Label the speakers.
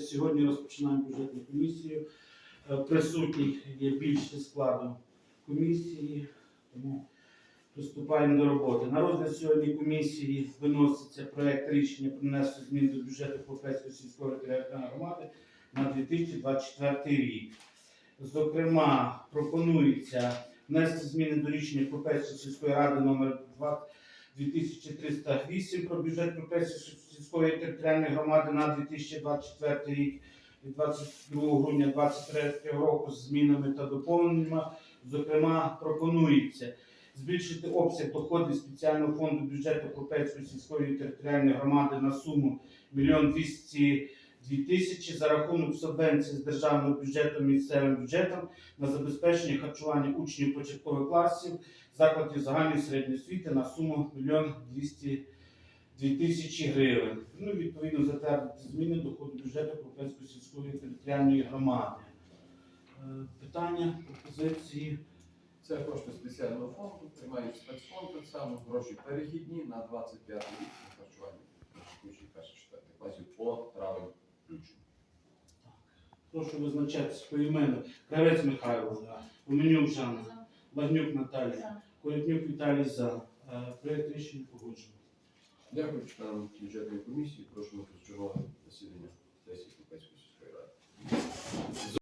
Speaker 1: Сьогодні розпочинаємо бюджетну комісію. Е, Присутніх є більше складу комісії, тому приступаємо до роботи. На розгляд сьогодні комісії виноситься проект рішення про внесення змін до бюджету Попецької сільської територіальної громади на 2024 рік. Зокрема, пропонується внести зміни до рішення Попецької сільської ради номер 2 2308 про бюджет пенсію сільської територіальної громади на 2024 рік від 22 грудня 2023 року з змінами та доповненнями. Зокрема, пропонується збільшити обсяг доходів спеціального фонду бюджету Попецької сільської територіальної громади на суму 1 202 тисячі за рахунок субвенції з державного бюджету місцевим бюджетом на забезпечення харчування учнів початкових класів закладів загальної середньої освіти на суму 1 202 тисячі гривень. Ну, відповідно, затвердити зміни до ходу бюджету Попецької сільської територіальної громади. Е, Питання, пропозиції.
Speaker 2: Це кошти спеціального фонду, приймають спецфонд так само, гроші перехідні на 25 рік на харчування перших класів по.
Speaker 1: Прошу визначатися по імену. Кравець Михайло, Уменюк Жанна, Багнюк Наталія, Колітнюк Віталій за. Проєкт Проект рішення погоджено.
Speaker 2: Дякую членам бюджетної комісії. Прошу на чергове засідання